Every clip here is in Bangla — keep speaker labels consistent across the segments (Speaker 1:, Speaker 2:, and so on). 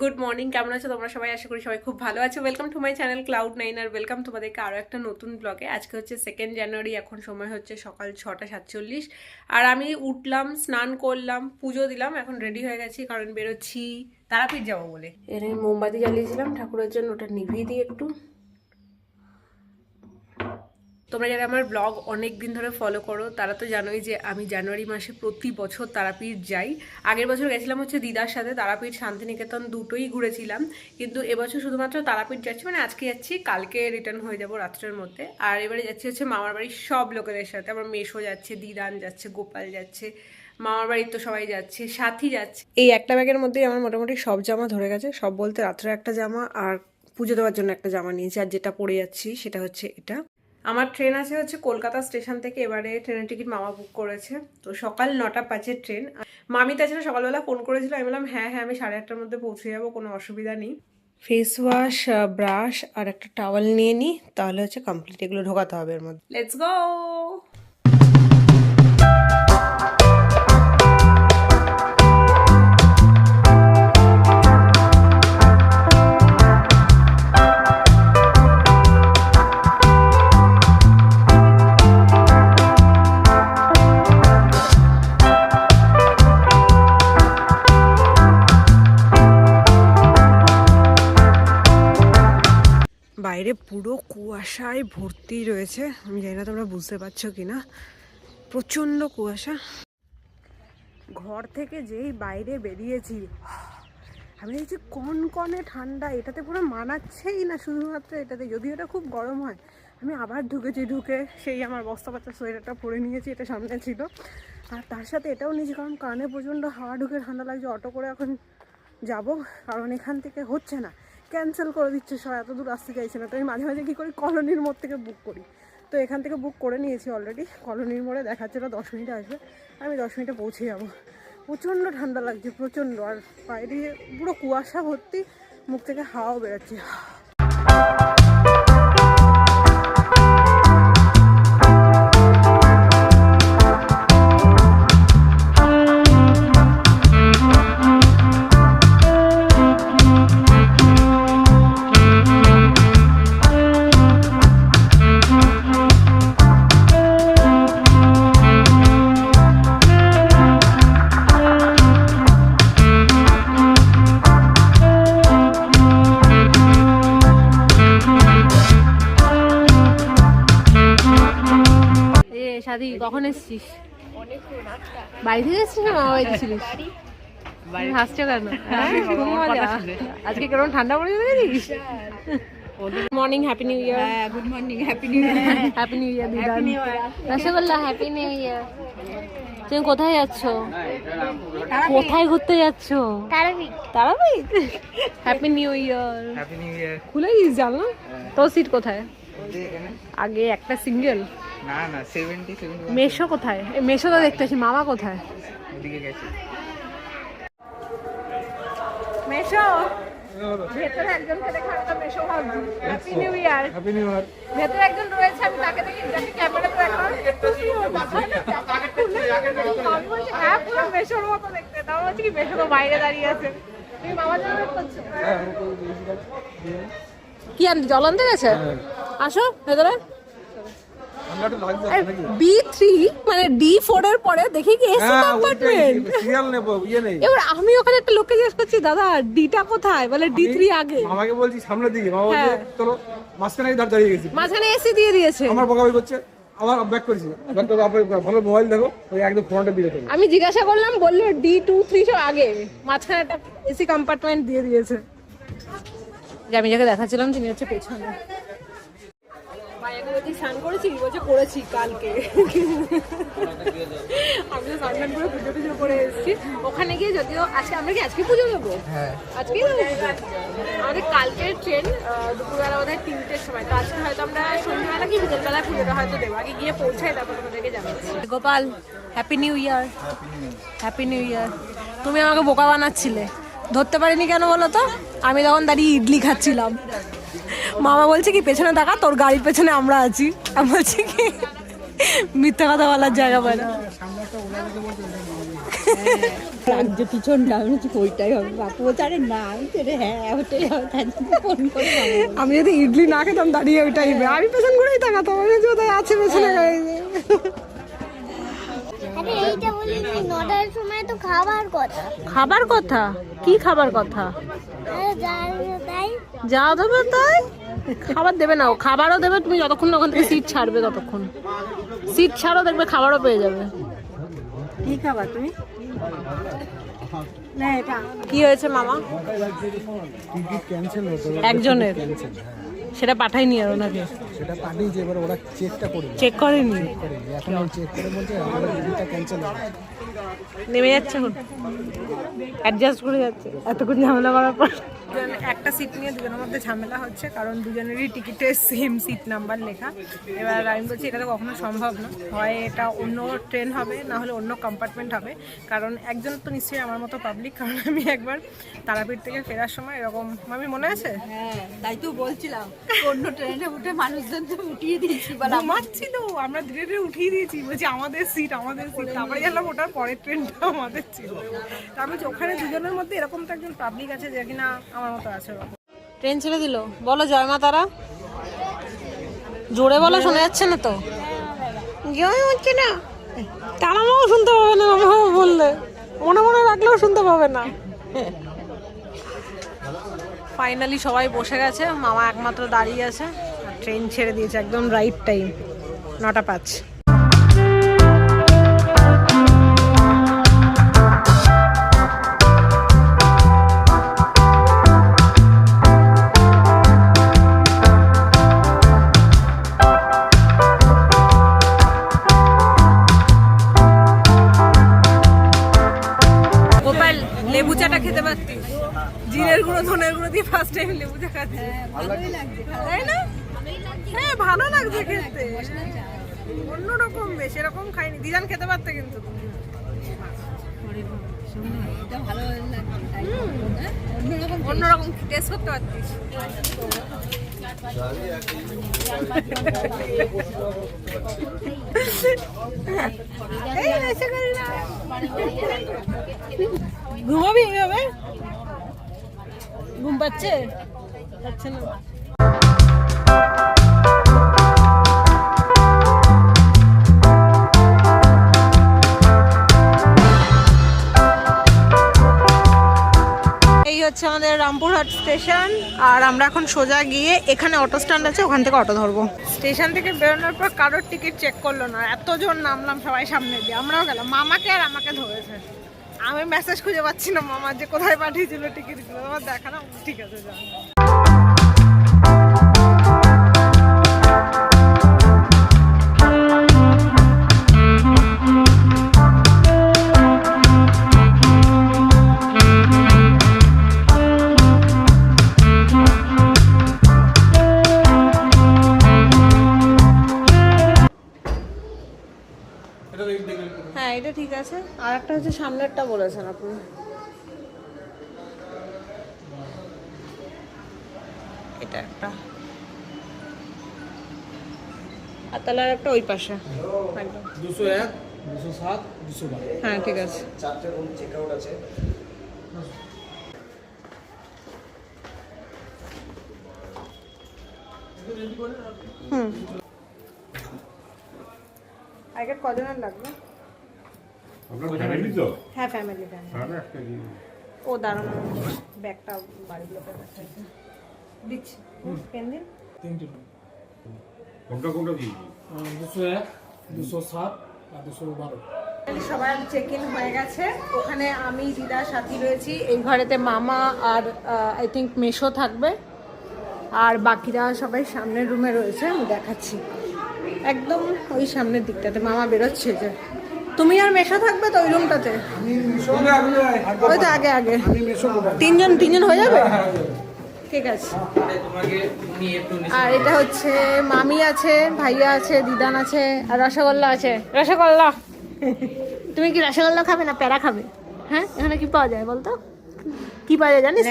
Speaker 1: গুড মর্নিং, কেমন আছো তোমরা সবাই? আশা করি সবাই খুব ভালো আছো। Welcome to my channel cloud nine R welcome তোমাদেরকে আরও একটা নতুন ব্লগে আজকে হচ্ছে সেকেন্ড জানুয়ারি এখন সময় হচ্ছে সকাল ছটা সাতচল্লিশ। আর আমি উঠলাম, স্নান করলাম, পুজো দিলাম, এখন রেডি হয়ে গেছি, কারণ বেরোচ্ছি তারাপীঠ যাব বলে। এর আমি মোমবাতি জ্বালিয়েছিলাম, ঠাকুরের জন্য ওটা নিভিয়ে দিই একটু। তোমরা যারা আমার ব্লগ অনেক দিন ধরে ফলো করো, তারা তো জানোই যে আমি জানুয়ারি মাসে প্রতি বছর তারাপীঠ যাই। আগের বছর গেছিলাম হচ্ছে দিদার সাথে, তারাপীঠ শান্তিনিকেতন দুটোই ঘুরেছিলাম। কিন্তু এবছর শুধুমাত্র তারাপীঠ যাচ্ছি মানে আজকে যাচ্ছি, কালকে রিটার্ন হয়ে যাব রাত্রের মধ্যে। আর এবারে যাচ্ছি হচ্ছে মামার বাড়ির সব লোকেদের সাথে, আমার মেশো যাচ্ছে, দিদান যাচ্ছে, গোপাল যাচ্ছে, মামার বাড়ির তো সবাই যাচ্ছে, সাথী যাচ্ছে। এই একটা ব্যাগের মধ্যেই আমার মোটামুটি সব জামা ধরে গেছে, সব বলতে রাত্রে একটা জামা আর পুজো দেওয়ার জন্য একটা জামা নিয়েছি। আর যেটা পরে যাচ্ছি সেটা হচ্ছে এটা। আমার ট্রেন আছে হচ্ছে কলকাতা স্টেশন থেকে এবারে ট্রেনের টিকিট মামা বুক করেছে। তো সকাল নটা পাঁচের ট্রেন। মামি তাছাড়া সকালবেলা ফোন করেছিল, আমি বললাম হ্যাঁ হ্যাঁ আমি সাড়ে আটটার মধ্যে পৌঁছে যাব, কোনো অসুবিধা নেই। ফেস ওয়াশ ব্রাশ আর একটা টাওয়াল নিয়ে নিই তাহলে হচ্ছে কমপ্লিট এগুলো ঢোকাতে হবে এর মধ্যে। লেটস গো রয়েছে আমি জানি না তোমরা বুঝতে পারছ কি না প্রচণ্ড কুয়াশা। ঘর থেকে যেই বাইরে বেরিয়েছি, আমি দেখছি কনকনে ঠান্ডা, এটাতে পুরো মানাচ্ছেই না শুধুমাত্র এটাতে, যদিও এটা খুব গরম হয়। আমি আবার ঢুকেছি, ঢুকে সেই আমার বস্তা বাচ্চা সোয়েটারটা পরে নিয়েছি, এটা সামনে ছিল। আর তার সাথে এটাও নিয়েছি, কারণ কানে প্রচণ্ড হাওয়া ঢুকে ঠান্ডা লাগছে, অটো করে এখন যাব, কারণ এখান থেকে হচ্ছে না। ক্যান্সেল করে দিচ্ছে সব, এত দূর আসতে চাইছে না। তো আমি মাঝে মাঝে কী করি, কলোনির মোড় থেকে বুক করি। তো এখান থেকে বুক করে নিয়েছি অলরেডি কলোনির মোড়ে দেখাচ্ছে দেখাচ্ছিল দশ মিনিটে আসবে। আমি দশ মিনিটে পৌঁছে যাব। প্রচণ্ড ঠান্ডা লাগছে, প্রচণ্ড। আর বাইরে পুরো কুয়াশা ভর্তি, মুখ থেকে হাওয়াও বেরোচ্ছে। এসছিস বাড়ি থেকে এসছিস না মামা বাড়িতে ছিলিস? তুমি হাসছো কেন? হ্যাঁ? মজা। আজকে কেমন ঠান্ডা পড়েছে দেখেছিস morning happy new year
Speaker 2: good morning happy new year
Speaker 1: happy new year rasgulla happy new year তুমি কোথায় যাচ্ছ? কোথায় ঘুরতে যাচ্ছ?
Speaker 2: Tarapith.
Speaker 1: Tarapith? Happy new year
Speaker 3: happy new year
Speaker 1: খুলে জানো তোর সিট কোথায়? আগে একটা সিঙ্গেল
Speaker 3: না না সেভেন্টি সেভেন্টি
Speaker 1: মেশো কোথায়? এই মেশো তো দেখতেছি মামা কোথায়?
Speaker 3: ওদিকে গেছে।
Speaker 1: মেশো ভেতরে একজনকে দেখে আমি মেশো ভাবছি happy new year
Speaker 3: happy new year
Speaker 1: ভেতরে একজন রয়েছে আমি তাকে দেখি যাকে ক্যামেরা তো এখন আমি বলছি হ্যাঁ পুরো মেশোর মতো দেখতে। তাও বলছি কি মেশো তো বাইরে দাঁড়িয়ে আছে। তুমি মামা জন্য করছ? কি আনতে জল আনতে গেছে? আসো ভেতরে। বি থ্রি মানে ডি ফোর এর পরে দেখি কি এসি কম্পার্টমেন্ট
Speaker 3: সিরিয়াল নেব ইয়ে নেই।
Speaker 1: এবার আমি ওখানে একটা লোককে জিজ্ঞেস করছি দাদা ডিটা কোথায়? বলে ডি থ্রি আগে।
Speaker 3: মামাকে বলছি সামনের দিকে। মামা বলছে
Speaker 1: হ্যাঁ।
Speaker 3: চলো মাঝখানে দাঁড় দাঁড়িয়ে গেছি।
Speaker 1: মাঝখানে এসি দিয়ে দিয়েছে।
Speaker 3: আমার করছে আবার ব্যাক করেছি। ব্যাক করে আপনি ভালো মোবাইল দেখো ওই একদম ফোনটা দিয়ে দেবো
Speaker 1: আমি জিজ্ঞাসা করলাম বলল ডি টু থ্রি সব আগে? মাঝখানে একটা এসি কম্পার্টমেন্ট দিয়ে দিয়েছে। যে আমি যাকে দেখাচ্ছিলাম তিনি হচ্ছে পেছনে। বলছি স্নান করেছি বলছে করেছি কালকে। আমি তো স্নান করে পুজো টুজো করে এসেছি। ওখানে গিয়ে যদিও আজকে আমরা কি আজকে পুজো দেবো?
Speaker 3: হ্যাঁ।
Speaker 1: আজকেই দেবো। আমাদের কালকের ট্রেন দুপুরবেলা বোধ হয় তিনটের সময়। তো আজকে হয়তো আমরা সন্ধ্যাবেলা কি বিকেলবেলা পুজোটা হয়তো দেবো। আগে গিয়ে পৌঁছাই তারপর তোমাদেরকে জানাচ্ছি। Gopal happy new year happy new year তুমি আমাকে বোকা বানাচ্ছিলে। ধরতে পারিনি কেন বলো তো? আমি তখন দাঁড়িয়ে ইডলি খাচ্ছিলাম। মামা বলছে কি পেছনে থাকা তোর গাড়ির পেছনে আমরা আছি। আমি বলছি কি মিথ্যা কথা বলার জায়গা পাই
Speaker 2: লাগছে পিছনটা আমি বলছি ওইটাই হবে। বাপু বলছে আরে না আমি হ্যাঁ ওইটাই হবে। তার জন্য ফোন করে
Speaker 4: আমি যদি ইডলি না খেতাম দাঁড়িয়ে ওইটাই আমি পেছন করেই তাকাতাম আমি আছে পেছনে
Speaker 5: সময় তো খাবার কথা।
Speaker 1: খাবার কথা? কি খাবার কথা? যা দেবে তাই? খাবার দেবে না ও খাবারও দেবে তুমি যতক্ষণ ওখান থেকে সিট ছাড়বে ততক্ষণ। সিট ছাড়ো দেখবে খাবারও পেয়ে যাবে।
Speaker 2: কি খাবার তুমি?
Speaker 1: কি হয়েছে মামা?
Speaker 6: টিকিট ক্যান্সেল হতো
Speaker 1: একজনের। সেটা পাঠাইনি আর ওনাকে।
Speaker 6: সেটা পাঠিয়েছে এবার ওরা চেকটা করবে
Speaker 1: চেক করেনি?
Speaker 6: এখন ওই চেক করে বলছে আমাদের ক্যান্সেল হবে।
Speaker 1: নেমে যাচ্ছে এখন? অ্যাডজাস্ট করে যাচ্ছে? এতক্ষণ ঝামেলা করার পর।
Speaker 4: একটা সিট নিয়ে দুজনের মধ্যে ঝামেলা হচ্ছে কারণ দুজনেরই টিকিটে সেম সিট নাম্বার লেখা। এবার আমি বলছি এটা তো কখনো সম্ভব না। হয় এটা অন্য ট্রেন হবে না হলে অন্য কম্পার্টমেন্ট হবে। কারণ একজন তো নিশ্চয়ই আমার মতো পাবলিক কারণ আমি একবার তারাপীঠ থেকে ফেরার সময় এরকম আমি মনে আছে?
Speaker 2: হ্যাঁ তাই তো বলছিলাম। অন্য ট্রেনে উঠে মানুষজন উঠিয়ে দিয়েছি বলে আমার
Speaker 4: ঘুমাচ্ছিল আমরা ধীরে ধীরে উঠিয়ে দিয়েছি বলছি আমাদের সিট আমাদের সিট তারপরে জানলাম ওটার পরের ট্রেনটা আমাদের ছিল। তার বলছি ওখানে দুজনের মধ্যে এরকম তো একজন পাবলিক আছে যে কিনা আমার মতো আছে
Speaker 1: ট্রেন ছেড়ে দিল। বলো জয় মা তারা। জোরে বলো শোনা যাচ্ছে না তো? জয় হচ্ছে না। তারা মাও শুনতে পাবে না বললে। মনে মনে রাখলেও শুনতে পাবে না। ফাইনালি সবাই বসে গেছে, মামা একমাত্র দাঁড়িয়ে আছে। ট্রেন ছেড়ে দিয়েছে, একদম রাইট টাইম নটা পাঁচ। টাইম লেবু চা খাচ্ছি তাই না? হ্যাঁ ভালো লাগছে খেতে। অন্যরকম বেশ এরকম খাইনি। দিজান খেতে পারতে কিন্তু।
Speaker 2: হ্যাঁ? অন্যরকম
Speaker 4: টেস্ট করতে পারতিস। ঘুমাবি এইভাবে? ঘুম পাচ্ছে? না। এই হচ্ছে আমাদের রামপুরহাট স্টেশন আর আমরা এখন সোজা গিয়ে এখানে অটো স্ট্যান্ড আছে ওখান থেকে অটো ধরবো। স্টেশন থেকে বেরোনোর পর কারোর টিকিট চেক করল না এতজন নামলাম সবাই সামনে দিয়ে আমরাও গেলাম মামাকে আর আমাকে ধরেছে। আমি মেসেজ খুঁজে পাচ্ছি না মামা যে কোথায় পাঠিয়েছিল টিকিটগুলো আমার দেখালাম ঠিক আছে এটা ঠিক আছে? আর একটা হচ্ছে সামনেরটা বলেছেন আপনি। এটা একটা। আর তাহলে আর একটা ওই পাশে। একদম।
Speaker 6: দুশো এক দুশো সাত দুশো বারো।
Speaker 1: হ্যাঁ ঠিক আছে। হুম। আগের কজনের লাগবে?
Speaker 7: আপনার ফ্যামিলি তো।
Speaker 1: হ্যাঁ ফ্যামিলি ফ্যামিলি
Speaker 7: একটা দিন
Speaker 1: ও দাঁড়ানো ব্যাগটা বাড়ির লোকের কাছে দিচ্ছি পেন দিন?
Speaker 6: তিনটে
Speaker 7: কোনটা কোনটা দিয়েছি
Speaker 6: দুশো এক দুশো সাত আর দুশো বারো।
Speaker 1: সবার চেক ইন হয়ে গেছে। ওখানে আমি দিদা সাথী রয়েছি। এই ঘরেতে মামা আর আই থিঙ্ক মেশো থাকবে। আর বাকিরা সবাই সামনের রুমে রয়েছে। আমি দেখাচ্ছি। একদম ওই সামনের দিকটাতে মামা বেরোচ্ছে যে। তুমি আর মেশা থাকবে তো ওই রুমটাতে? ওই তো আগে আগে। তিনজন তিনজন হয়ে যাবে? ঠিক আছে। আর এটা হচ্ছে মামি আছে ভাইয়া আছে দিদান আছে আর রসগোল্লা আছে। রসগোল্লা। তুমি কি রসগোল্লা খাবে না প্যারা খাবে? হ্যাঁ? এখানে কি পাওয়া যায় বলতো? কি পাওয়া যায় জানিস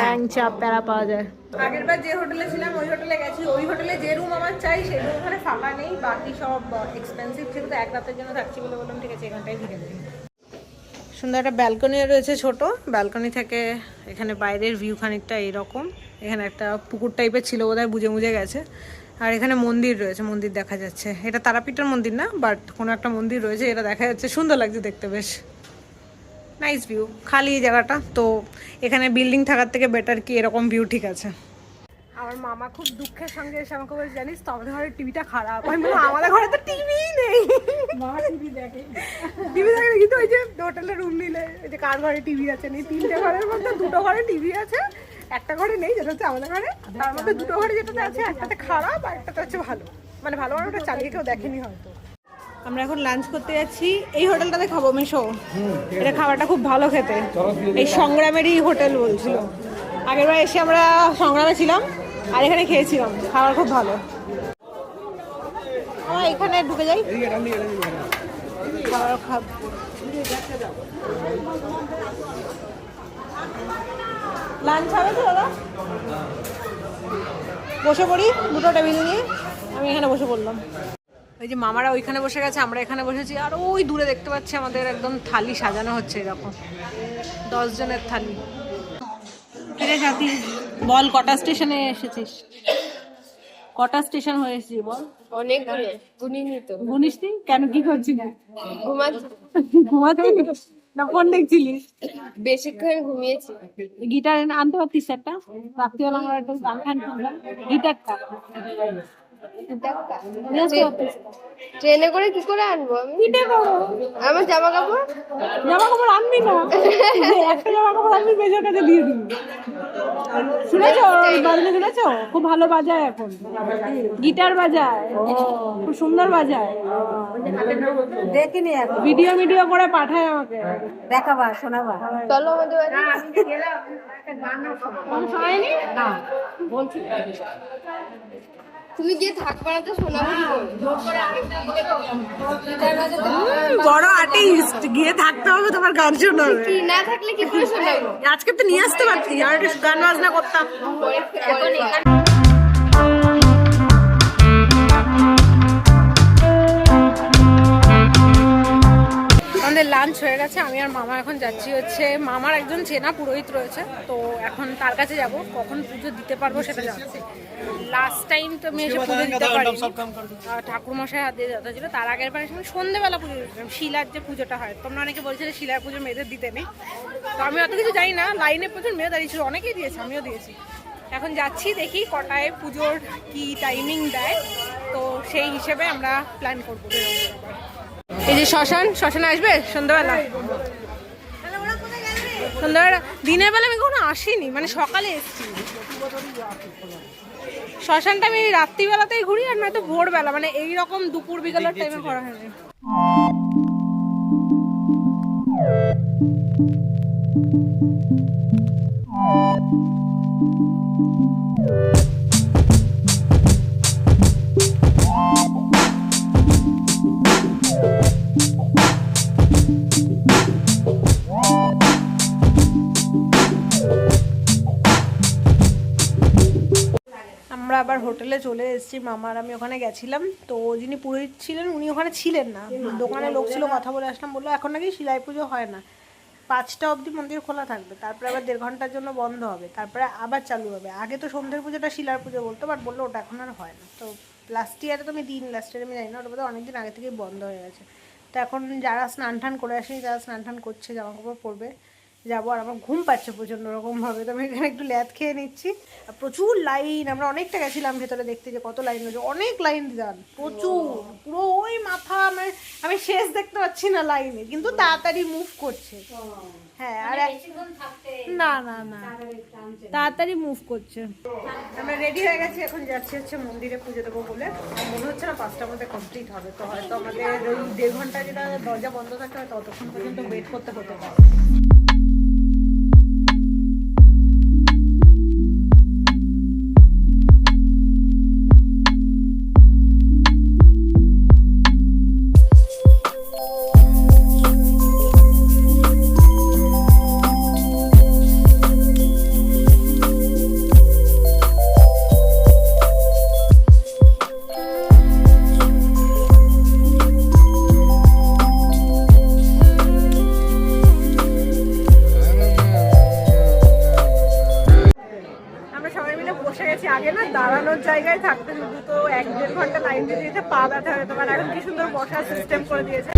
Speaker 1: ল্যাংচা প্যারা। পাওয়া যায়। আগের বার যে হোটেলে ছিলাম ওই হোটেলে গেছি। ওই হোটেলে যে রুম আমার চাই সেই রুম ওখানে ফাঁকা নেই। বাকি সব এক্সপেন্সিভ ছিল তো এক রাতের জন্য থাকছি বলে বললাম ঠিক আছে এখানটাই থেকে সুন্দর একটা ব্যালকনি রয়েছে ছোট। ব্যালকনি থেকে এখানে বাইরের ভিউ খানিকটা এইরকম এখানে একটা পুকুর টাইপের ছিল বোধহয় বুঝে মুজে গেছে। আর এখানে মন্দির রয়েছে মন্দির দেখা যাচ্ছে। এটা তারাপীঠের মন্দির না? বাট কোনো একটা মন্দির রয়েছে এটা দেখা যাচ্ছে। সুন্দর লাগছে দেখতে বেশ। নাইস ভিউ খালি এই জায়গাটা তো এখানে বিল্ডিং থাকার থেকে বেটার কি এরকম ভিউ ঠিক আছে? আমার মামা খুব দুঃখের সঙ্গে এসে আমাকে বলে জানিস তো আমাদের ঘরে টিভিটা খারাপ। আমি বললাম আমাদের ঘরে তো টিভি নেই। টিভি দেখে। না, কিন্তু ওই যে হোটেলে রুম নিলে ওই যে কার ঘরে টিভি আছে? নেই তিনটে ঘরের মধ্যে দুটো ঘরে টিভি আছে একটা ঘরে নেই যেটা হচ্ছে আমাদের ঘরে। তার মধ্যে দুটো ঘরে যেটাতে আছে একটাতে খারাপ আর একটাতে হচ্ছে ভালো। মানে ভালো মানে ওটা চালিয়ে কেউ দেখেনি হয়তো। আমরা এখন লাঞ্চ করতে যাচ্ছি। এই হোটেলটাতে খাব, মিশো। এটা খাবারটা খুব ভালো খেতে। এই সংগ্রামেরই হোটেল বলছিল। আগের বার এসে আমরা সংগ্রামে ছিলাম আর এখানে খেয়েছিলাম। খাবার খুব ভালো। আমরা এখানে ঢুকে যাই। খাবার খাব। লাঞ্চ হবে তো, দাদা? বসে পড়ি, দুটো টেবিল নিয়ে। আমি এখানে বসে পড়লাম। ওই যে মামারা ওইখানে বসে গেছে আমরা এখানে বসেছি আর ওই দূরে দেখতে পাচ্ছি আমাদের একদম থালি সাজানো হচ্ছে এরকম। দশ জনের থালি। কিরে সাথী বল কটা স্টেশনে এসেছিস? কটা স্টেশন হয়ে এসেছিস বল?
Speaker 8: অনেক গুনিনি তো।
Speaker 1: গুনিস নি? কেন কি করছিলি
Speaker 8: ঘুমাচ্ছি।
Speaker 1: ঘুমাচ্ছিলি না ফোন দেখছিলিস
Speaker 8: বেশিক্ষণ ঘুমিয়েছি।
Speaker 1: গিটার আনতে পারতিস একটা? রাত্রিবেলা আমরা একটা গান ফান গিটারটা?
Speaker 8: ট্রেনে করে কি করে আনব আমি? আমার জামা কাপড়
Speaker 1: জামা কাপড় আনবি না? একটা জামা কাপড় আনবি বেজার কাছে দিয়ে দিবি। শুনেছো? বাজনা শুনেছো? খুব ভালো বাজায় এখন। গিটার বাজায় খুব সুন্দর বাজায় দেখিনি এখন। ভিডিও ভিডিও করে পাঠায় আমাকে। দেখাবা শোনাবা।
Speaker 8: চলো আমাদের বাড়ি।
Speaker 1: শোনায়নি? না
Speaker 8: তুমি গিয়ে থাকবে না তো?
Speaker 1: বড় আর্টিস্ট গিয়ে থাকতে হবে তোমার গান শোনাবে।
Speaker 8: কি না থাকলে কি করে শোনাবো?
Speaker 1: আজকে তো নিয়ে আসতে পারছি আর গান বাজনা করতাম। আমাদের লাঞ্চ হয়ে গেছে আমি আর মামা এখন যাচ্ছি হচ্ছে মামার একজন চেনা পুরোহিত রয়েছে তো এখন তার কাছে যাব কখন পুজো দিতে পারব সেটা জানতে লাস্ট টাইম তো আমি এসে পুজো দিতে পারি ঠাকুরমশাই হাত দিয়ে যত ছিল তার আগের বার এসে আমি সন্ধ্যেবেলা পুজো দিয়েছিলাম শিলার যে পুজোটা হয় তোমরা অনেকে বলছিলে শিলার পুজো মেয়েদের দিতে নেই তো আমি অত কিছু জানি না লাইনে প্রচুর মেয়ে দাঁড়িয়েছিল অনেকেই দিয়েছে আমিও দিয়েছি। এখন যাচ্ছি দেখি কটায় পুজোর কি টাইমিং দেয় তো সেই হিসেবে আমরা প্ল্যান করব। এই যে শ্মশান শ্মশানে আসবে? সন্ধ্যাবেলা। সন্ধ্যাবেলা দিনের বেলা আমি কখনো আসিনি মানে সকালে এসেছি। শ্মশানটা আমি রাত্রিবেলাতেই ঘুরি আর নয়তো ভোরবেলা মানে এইরকম দুপুর বিকালের টাইমে করা হয়নি। আমরা আবার হোটেলে চলে এসেছি মামার আমি ওখানে গেছিলাম। তো যিনি পুরোহিত ছিলেন, উনি ওখানে ছিলেন না। দোকানে লোক ছিল, কথা বলে আসলাম, বলল, এখন নাকি শিলাই পুজো হয় না। পাঁচটা অবধি মন্দির খোলা থাকবে, তারপরে আবার দেড় ঘণ্টার জন্য বন্ধ হবে, তারপরে আবার চালু হবে। আগে তো সন্ধ্যের পুজোটা শিলার পুজো বলতো, বাট বলল, ওটা এখন আর হয় না। তো লাস্ট ইয়ারে তো আমি দিন লাস্ট ইয়ারে আমি জানি না, ওটা বোধহয় অনেকদিন আগে থেকেই বন্ধ হয়ে গেছে। তো এখন যারা স্নান টান করে আসেনি, যারা স্নান টান করছে, জামা কাপড় পরবে যাব আর আমার ঘুম পাচ্ছে প্রচণ্ড রকম ভাবে তো আমি এখানে একটু ল্যাদ খেয়ে নিচ্ছি। আর প্রচুর লাইন আমরা অনেকটা গেছিলাম ভেতরে দেখতে যে কত লাইন রয়েছে। অনেক লাইন দিদান প্রচুর পুরো ওই মাথা আমার আমি শেষ দেখতে পাচ্ছি না লাইনে কিন্তু তাড়াতাড়ি মুভ করছে। হ্যাঁ আর না না না তাড়াতাড়ি মুভ করছে। আমরা রেডি হয়ে গেছি এখন যাচ্ছি হচ্ছে মন্দিরে পুজো দেবো বলে। মনে হচ্ছে না পাঁচটার মধ্যে কমপ্লিট হবে তো হয়তো আমাদের ওই দেড় ঘণ্টা যেটা দরজা বন্ধ থাকে হয়তো ততক্ষণ পর্যন্ত ওয়েট করতে হতে পারে। দাঁড়ানোর জায়গায় থাকতে শুধু তো এক দেড় ঘণ্টা লাইন দিয়েছে, পা ব্যথা হয়ে তোমার। এখন কি সুন্দর বসার সিস্টেম করে দিয়েছে।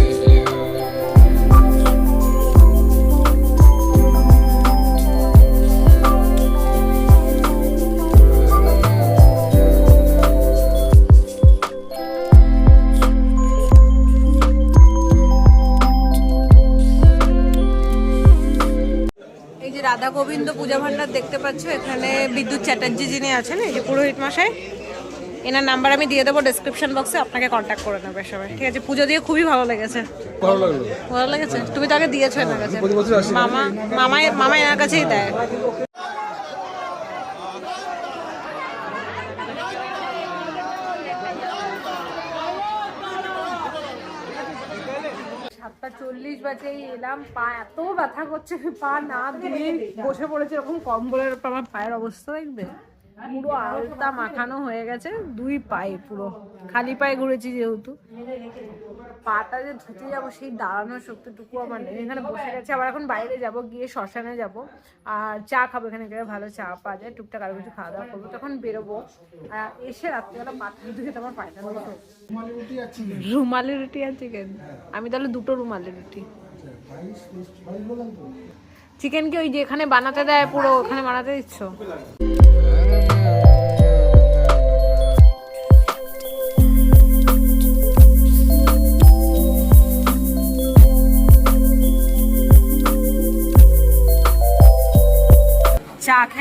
Speaker 1: রাধা গোবিন্দ পূজা ভান্ডার দেখতে পাচ্ছ এখানে বিদ্যুৎ চ্যাটার্জি যিনি আছেন এই যে পুরোহিত মশাই এনার নাম্বার আমি দিয়ে দেবো ডিসক্রিপশন বক্সে আপনাকে কন্ট্যাক্ট করে নেবে সবাই। ঠিক আছে পুজো দিয়ে খুবই ভালো লেগেছে।
Speaker 3: ভালো লাগল।
Speaker 1: ভালো লেগেছে? তুমি তো আগে দিয়েছ এনার কাছে। মামা মামা মামা এনার কাছেই দেয়। বাজেই এলাম, পা এত ব্যথা করছে পা না দিয়ে বসে পড়েছে, এরকম কম্বলের আমার পায়ের অবস্থা দেখবে। পুরো আলতা মাখানো হয়ে গেছে, দুই পায়ে পুরো। খালি পায়ে ঘুরেছি যেহেতু। পাটা যে ধুতে যাব, সেই দাঁড়ানোর শক্তিটুকু আমার নেই। এখানে বসে গেছে, আবার এখন বাইরে যাব, গিয়ে শ্মশানে যাব। আর চা খাব, এখানে গেলে ভালো চা পাওয়া যায়। টুকটাক আরও কিছু খাওয়া দাওয়া করব। তখন বেরোবো। এসে রাত্রিবেলা পাটা ধুয়ে তোমার পায়টা রুমালি রুটি আর চিকেন। আমি তাহলে দুটো রুমালি রুটি। চিকেন কি ওই যে এখানে বানাতে দেয় পুরো, ওখানে বানাতে দিচ্ছ?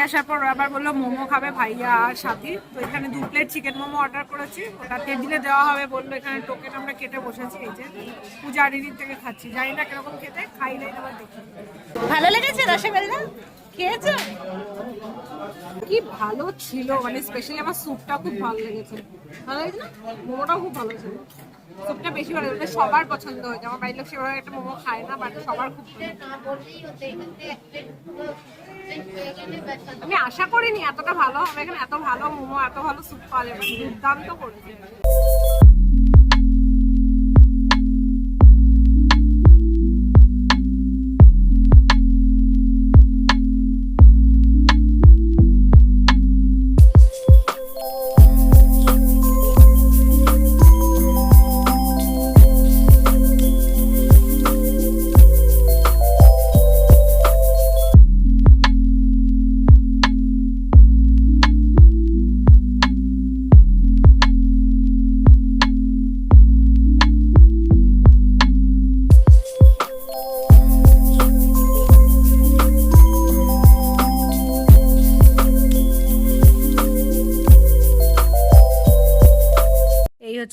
Speaker 1: আসার পর আবার বলল মোমো খাবে ভাইয়া আর সাথী। তো এখানে দু প্লেট চিকেন মোমো অর্ডার করেছি। ওটা টেবিলে দেওয়া হবে বলল এখানে টোকেন আমরা কেটে বসেছি এই যে পূজারিনীর থেকে খাচ্ছি। জানি না কীরকম খেতে খাইলে এবার দেখি। ভালো লেগেছে রসগোল্লা? খেয়েছো? কি ভালো ছিল মানে স্পেশালি আমার স্যুপটা খুব ভালো লেগেছে। ভালো লেগেছে না? মোমোটাও খুব ভালো ছিল। স্যুপটা বেশি ভালো লেগেছে সবার পছন্দ হয়েছে। আমার বাড়ির লোক সেভাবে একটা মোমো খায় না বাট সবার খুব আমি আশা করিনি এতটা ভালো হবে, এখানে এত ভালো মোমো, এত ভালো স্যুপ পাওয়া যাবে দুর্দান্ত করেছে।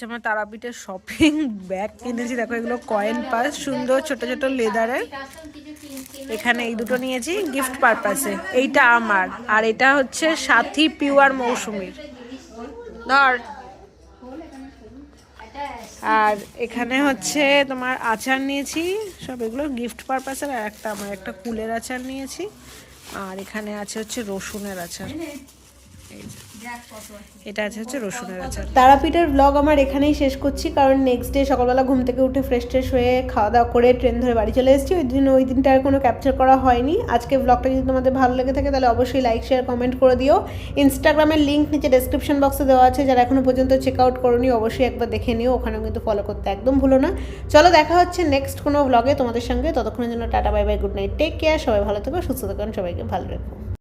Speaker 1: হচ্ছে আমার তারাপীঠের শপিং ব্যাগ কিনেছি। দেখো এগুলো কয়েন পাস সুন্দর ছোট ছোট লেদারের এখানে এই দুটো নিয়েছি গিফট পারপাসে এইটা আমার। আর এটা হচ্ছে সাথী পিওয়ার মৌসুমীর। ধর। আর এখানে হচ্ছে তোমার আচার নিয়েছি। সব এগুলো গিফট পারপাসের আর একটা, আমার একটা কুলের আচার নিয়েছি। আর এখানে আছে হচ্ছে রসুনের আচার। এটা আছে হচ্ছে আচার।
Speaker 9: তারাপীঠের ব্লগ আমার এখানেই শেষ করছি, কারণ নেক্সট ডে সকালবেলা ঘুম থেকে উঠে ফ্রেশ ট্রেশ হয়ে খাওয়া দাওয়া করে ট্রেন ধরে বাড়ি চলে এসেছি। ওই দিন, ওই দিনটা আর কোনো ক্যাপচার করা হয়নি। আজকে ব্লগটা যদি তোমাদের ভালো লেগে থাকে, তাহলে অবশ্যই লাইক শেয়ার কমেন্ট করে দিও। ইনস্টাগ্রামের লিঙ্ক নিচে ডেসক্রিপশন বক্সে দেওয়া আছে। যারা এখনও পর্যন্ত চেক আউট করোনি, অবশ্যই একবার দেখে নিও। ওখানেও কিন্তু ফলো করতে একদম ভুলো না। চলো, দেখা হচ্ছে নেক্সট কোনো ব্লগে তোমাদের সঙ্গে। ততক্ষণের জন্য tata bye bye good night take care সবাই ভালো থেকো, সুস্থ থাকুন সবাইকে ভালো রেখো।